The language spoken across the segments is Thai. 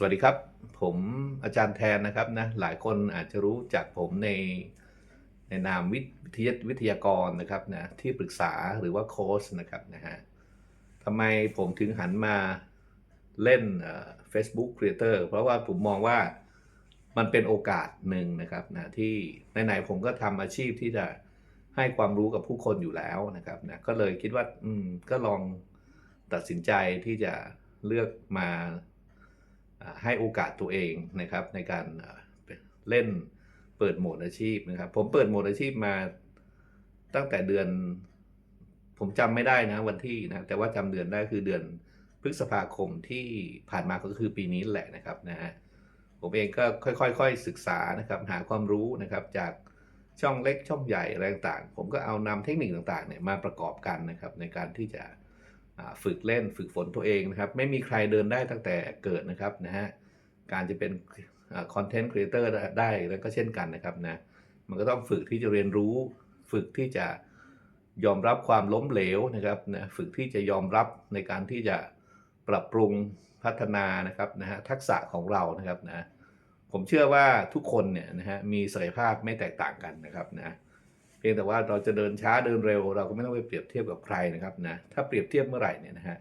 สวัสดีครับ ผมอาจารย์แทนนะครับนะหลายคนอาจจะรู้จักผมในในนามวิทยาวิทยากรนะครับนะที่ปรึกษาหรือว่าโค้ชนะครับนะฮะทำไมผมถึงหันมาเล่นเอ่อ Facebook Creator เพราะว่าผมมองว่ามันเป็นโอกาสหนึ่งนะครับนะที่ไหนๆผมก็ทำอาชีพที่จะให้ความรู้กับผู้คนอยู่แล้วนะครับนะก็เลยคิดว่าอืมก็ลองตัดสินใจที่จะเลือกมา ให้โอกาสตัวเองนะครับในการเล่นเปิดโหมดอาชีพนะครับผมเปิดโหมดอาชีพมาตั้งแต่เดือน ผมจำไม่ได้นะวันที่นะแต่ว่าจำเดือนได้คือเดือนพฤษภาคมที่ผ่านมาก็คือปีนี้แหละนะครับนะฮะผมเองก็ค่อยๆศึกษานะครับหาความรู้นะครับจากช่องเล็กช่องใหญ่อะไรต่างผมก็เอานำเทคนิคต่างๆเนี่ยมาประกอบกันนะครับในการที่จะ ฝึกเล่นฝึกฝนตัวเองนะครับ ไม่มีใครเดินได้ตั้งแต่เกิดนะครับนะฮะการจะเป็นคอนเทนต์ครีเอเตอร์ได้แล้วก็เช่นกันนะครับนะมันก็ต้องฝึกที่จะเรียนรู้ ฝึกที่จะยอมรับความล้มเหลวนะครับนะฝึกที่จะยอมรับในการที่จะปรับปรุงพัฒนานะครับนะฮะทักษะของเรานะครับนะผมเชื่อว่าทุกคนเนี่ยนะฮะมีศักยภาพไม่แตกต่างกันนะครับนะ เพียงแต่ว่าเราจะเดินช้าเดินเร็ว เราก็ไม่ต้องไปเปรียบเทียบกับใครนะครับนะถ้าเปรียบเทียบเมื่อไหร่เนี่ยนะฮะ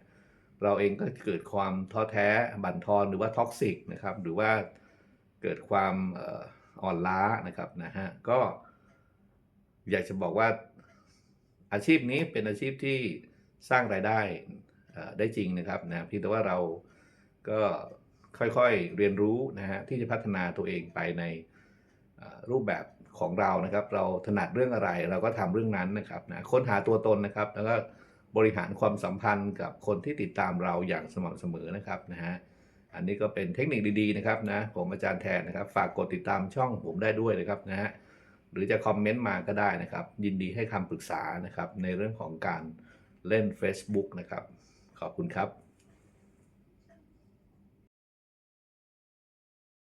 เราเองก็เกิดความท้อแท้บั่นทอนหรือว่าท็อกซิกนะครับหรือว่าเกิดความอ่ออ่อนล้านะครับนะฮะก็อยากจะบอกว่าอาชีพนี้เป็นอาชีพที่สร้างรายได้ได้จริงนะครับนะเพียงแต่ว่าเราก็ค่อยๆเรียนรู้นะฮะที่จะพัฒนาตัวเองไปในรูปแบบ ของเรานะครับ เราถนัดเรื่องอะไรเราก็ทำเรื่องนั้นนะครับนะค้นหาตัวตนนะครับ แล้วก็บริหารความสัมพันธ์กับคนที่ติดตามเราอย่างสม่ำเสมอนะครับนะฮะอันนี้ก็เป็นเทคนิคดีๆนะครับนะผมอาจารย์แทนนะครับ ฝากกดติดตามช่องผมได้ด้วยนะครับนะฮะหรือจะคอมเมนต์มาก็ได้นะครับ ยินดีให้คำปรึกษานะครับในเรื่องของการเล่น Facebook นะครับ ขอบคุณครับ